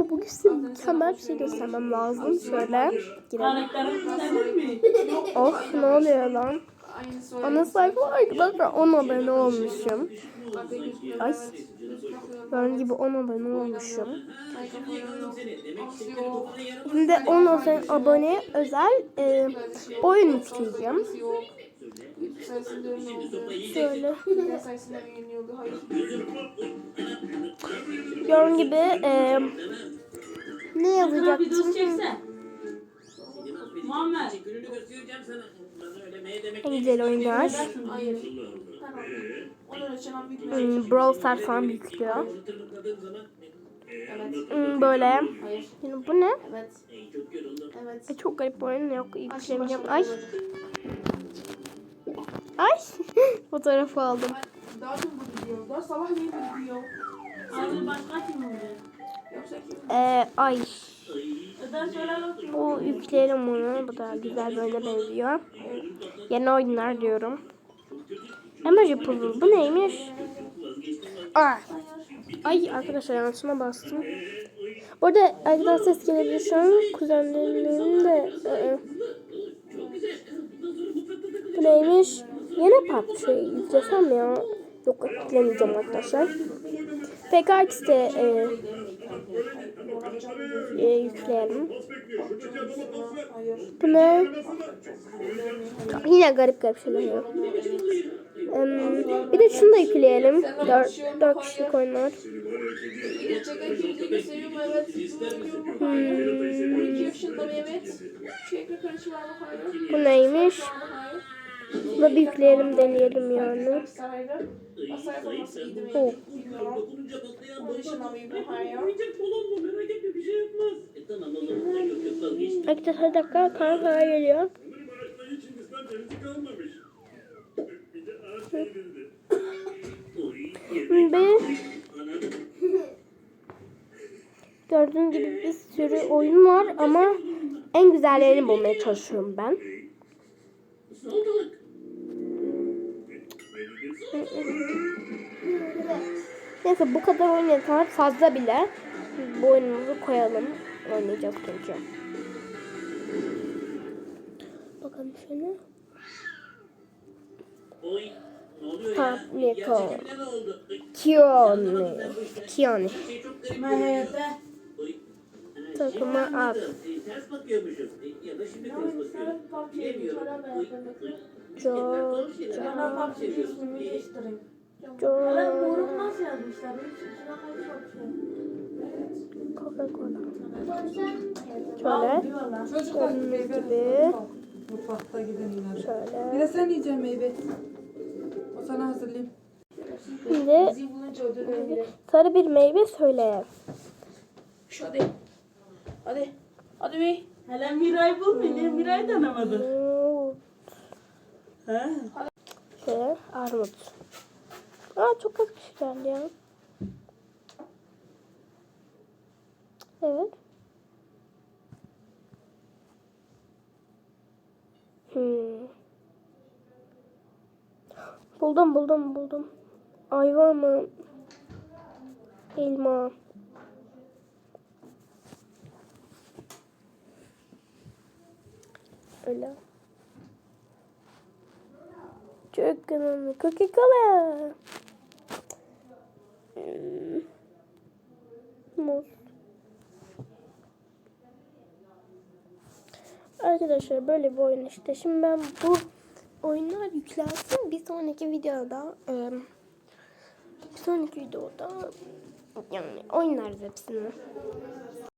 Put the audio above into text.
Ama bugün size mükemmel bir şey göstermem lazım. Şöyle girelim. Oh ne oluyor lan? Ana sayfa arkadaşlar 10 abone olmuşum. Ay. Ben gibi 10 abone olmuşum. Şimdi 10 abone- özel e, oyun oldu. Şöyle. Gördüğün gibi e, ne Kızına yazacaktım? videosu çekse. Muammer. Gününü göstereceğim sana. En güzel oyunlar. Hayır. Video Hmm, Brawl Stars falan yüklüyor. Evet. Hmm, böyle. Hayır. Şimdi bu ne? Evet. yoruldum. Evet. E, çok garip bir oyun yok. Yüklemeyeceğim. Ay. bir şey Ay. Fotoğrafı aldım. Daha dün bu. Daha sabah değil bu video. Ağzı başka kim oluyor? Ee, ay. Bu yükleyelim bunu. Bu da güzel bir oyuna benziyor. Yeni oyunlar diyorum. Emoji puzzle. Bu neymiş? Aa. Ay arkadaşlar yanlışıma bastım. Bu arada arkadan ses gelebilir şu an. Kuzenlerimin de... Bu neymiş? Yine PUBG yüklesem ya. Yok yüklemeyeceğim arkadaşlar. PKX'de e, e, yükleyelim. Bu ne? Yine garip garip şeyler. Em, bir de şunu da yükleyelim. Dört, dört kişilik oyunlar. Hmm, 12 yaşındayım evet. Şu ekran karışı var mı? Hayır. bu neymiş? Bir yükleyelim deneyelim yani. Oh. falan şey. E vazgeçtim. Arkadaşlar dakika geliyor. ağaç devrildi. Oy, Bir gördüğünüz gibi bir sürü oyun var ama en güzellerini bulmaya çalışıyorum ben. Neyse bu kadar oyun yeter. Fazla bile. Bu oyunumuzu koyalım. Oynayacak çünkü. Bakalım şöyle. Oy. Ne oluyor Ha, ya? Niko. Şey at. karışmamışlar. Coca-Cola. Al, Şöyle. Çocuklar gibi. mutfakta gidin yine. Bir Şöyle. de sen yiyeceksin meyve. O sana hazırlayayım. Şimdi sarı bir meyve söyle. Şu. Hadi. Hadi be. Hele Miray bulmuyor. Niye Miray denemedin? Hmm, He? Şöyle armut. Aa çok az kişi geldi ya. Evet. Hmm. Buldum buldum buldum. Ayva mı? Elma. Öyle. Çok önemli. Coca-Cola. Hmm. Muz. Arkadaşlar böyle bir oyun işte. Şimdi ben bu oyunlar yüklensin. Bir sonraki videoda e, bir sonraki videoda yani oynarız hepsini.